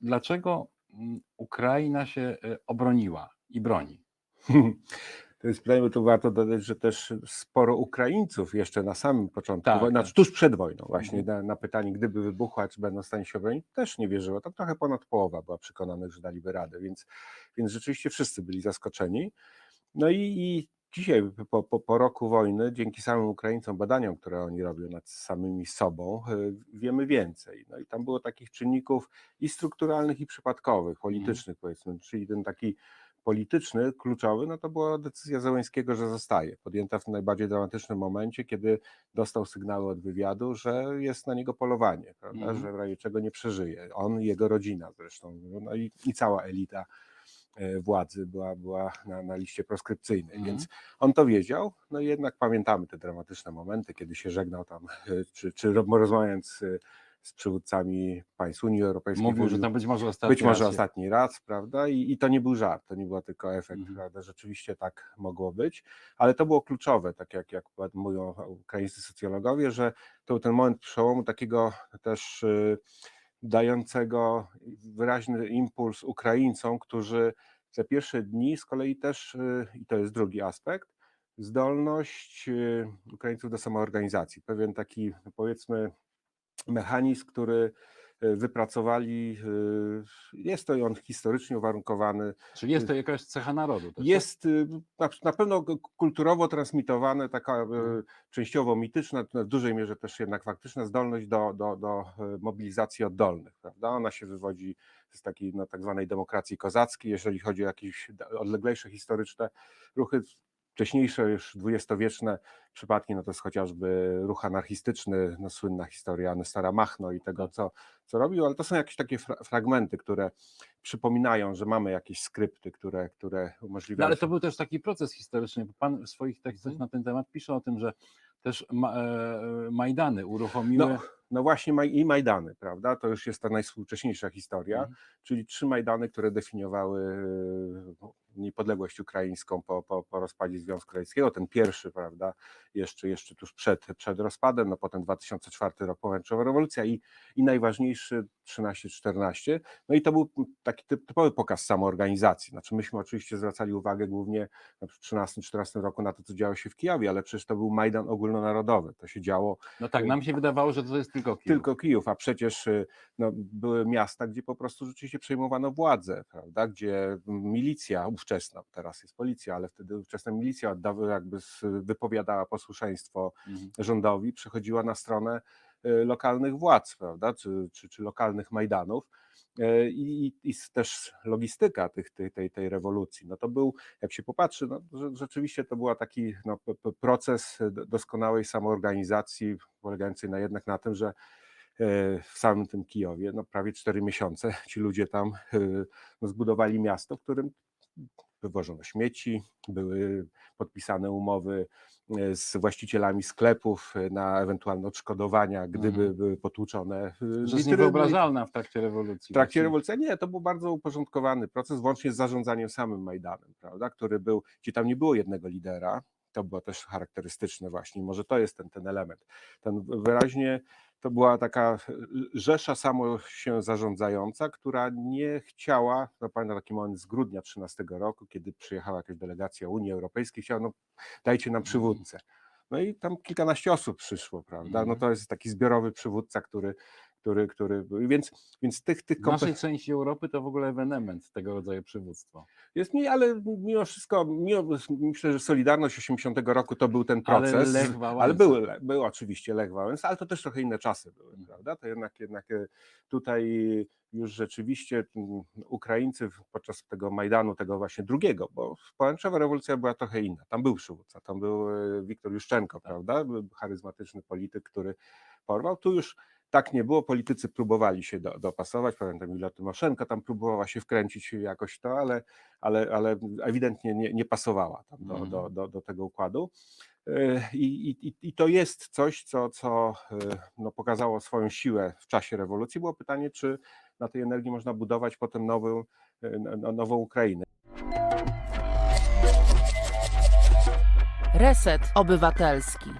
dlaczego mm, Ukraina się e, obroniła i broni? To jest pytanie, bo tu warto dodać, że też sporo Ukraińców jeszcze na samym początku, Tak, znaczy tak. tuż przed wojną właśnie, Mhm. na, na pytanie, gdyby wybuchła, czy będą w stanie się obronić, też nie wierzyło. Tam trochę ponad połowa była przekonanych, że daliby radę, więc, więc rzeczywiście wszyscy byli zaskoczeni. No i, i dzisiaj, po, po, po roku wojny, dzięki samym Ukraińcom, badaniom, które oni robią nad samymi sobą, y, wiemy więcej. No i tam było takich czynników i strukturalnych, i przypadkowych, politycznych powiedzmy, czyli ten taki polityczny, kluczowy, no to była decyzja Zełęńskiego, że zostaje. Podjęta w najbardziej dramatycznym momencie, kiedy dostał sygnały od wywiadu, że jest na niego polowanie, prawda? Mhm. że w razie czego nie przeżyje. On i jego rodzina zresztą, no i, i cała elita e, władzy była, była na, na liście proskrypcyjnej, Mhm. więc on to wiedział, no i jednak pamiętamy te dramatyczne momenty, kiedy się żegnał tam, e, czy, czy rozmawiając e, z przywódcami państw Unii Europejskiej. Mówił, że to być może ostatni być może raz. ostatni raz, prawda? I, I to nie był żart, to nie był tylko efekt, Mhm. prawda? Rzeczywiście tak mogło być, ale to było kluczowe, tak jak, jak mówią ukraińscy socjologowie, że to był ten moment przełomu takiego też dającego wyraźny impuls Ukraińcom, którzy te pierwsze dni z kolei też, y, i to jest drugi aspekt, zdolność y, Ukraińców do samoorganizacji, pewien taki powiedzmy mechanizm, który wypracowali, y, jest to on historycznie uwarunkowany, Czyli jest to jakaś cecha narodu. Też, jest y, na, pewno kulturowo transmitowane, taka Mhm. częściowo mityczna, w dużej mierze też jednak faktyczna zdolność do, do, do mobilizacji oddolnych, prawda? Ona się wywodzi z takiej no, tak zwanej demokracji kozackiej, jeżeli chodzi o jakieś odleglejsze historyczne ruchy, wcześniejsze już dwudziestowieczne przypadki, no to jest chociażby ruch anarchistyczny, no słynna historia Nestora Machno i tego, co, co robił, ale to są jakieś takie fra fragmenty, które przypominają, że mamy jakieś skrypty, które, które umożliwiają. No, ale się- to był też taki proces historyczny, bo pan w swoich tekstach Mhm. na ten temat pisze o tym, że też ma, e, Majdany uruchomiły. No, no właśnie i Majdany, prawda? To już jest ta najwspółcześniejsza historia, Mhm. czyli trzy Majdany, które definiowały niepodległość ukraińską po, po, po rozpadzie Związku Radzieckiego. Ten pierwszy, prawda, jeszcze, jeszcze tuż przed, przed rozpadem, no potem 2004 rok, pomarańczowa rewolucja i, i najważniejszy 13-14. No i to był taki typ- typowy pokaz samoorganizacji. Znaczy myśmy oczywiście zwracali uwagę głównie w 13-14 roku na to, co działo się w Kijowie, ale przecież to był Majdan ogólnonarodowy. To się działo No tak, nam się wydawało, że to jest tylko Kijów. tylko Kijów, a przecież y, no, były miasta, gdzie po prostu rzeczywiście przejmowano władzę, prawda? Gdzie milicja ówczesna, teraz jest policja, ale wtedy ówczesna milicja jakby wypowiadała posłuszeństwo Mhm. rządowi, przechodziła na stronę lokalnych władz, prawda? Czy, czy, czy lokalnych majdanów. Y, I, i, też logistyka tych, tej, tej, tej rewolucji. No to był, jak się popatrzy, no, rzeczywiście to był taki no, proces do- doskonałej samoorganizacji, polegającej na jednak na tym, że e, w samym tym Kijowie, no prawie 4 miesiące ci ludzie tam e, no, zbudowali miasto, w którym wywożono śmieci, były podpisane umowy e, z właścicielami sklepów e, na ewentualne odszkodowania, gdyby Mhm. były potłuczone. e, witryny. niewyobrażalna w trakcie rewolucji. W trakcie rewolucji nie, to był bardzo uporządkowany proces, włącznie z zarządzaniem samym Majdanem, prawda, który był, gdzie tam nie było jednego lidera, to było też charakterystyczne właśnie, może to jest ten, ten element. Ten wyraźnie to była taka rzesza samo się zarządzająca, która nie chciała, no pamiętam taki moment z grudnia 13 roku, kiedy przyjechała jakaś delegacja Unii Europejskiej, chciała, no dajcie nam przywódcę. No i tam kilkanaście osób przyszło, prawda? No Mhm. to jest taki zbiorowy przywódca, który, który, który więc, więc tych, tych W naszej części Europy to w ogóle ewenement tego rodzaju przywództwo. jest mniej, ale mimo wszystko, mimo, myślę, że Solidarność 80 roku to był ten Ale proces. Lech Wałęsa. ale był, był oczywiście Lech Wałęsa, ale to też trochę inne czasy były, Mhm. prawda? To jednak, jednak e, tutaj już rzeczywiście mm, Ukraińcy podczas tego Majdanu, tego właśnie drugiego, bo pomarańczowa rewolucja była trochę inna. Tam był przywódca, tam był e, Wiktor Juszczenko, prawda? Był charyzmatyczny polityk, który porwał. Tu już tak nie było, politycy próbowali się do, dopasować, pamiętam Julia Tymoszenko tam próbowała się wkręcić jakoś to, ale, ale, ale ewidentnie nie, nie pasowała tam do, Mhm. do, do, do tego układu. E, I, i, i to jest coś, co, co e, no, pokazało swoją siłę w czasie rewolucji. Było pytanie, czy na tej energii można budować potem nową, e, no- nową Ukrainę. Reset Obywatelski.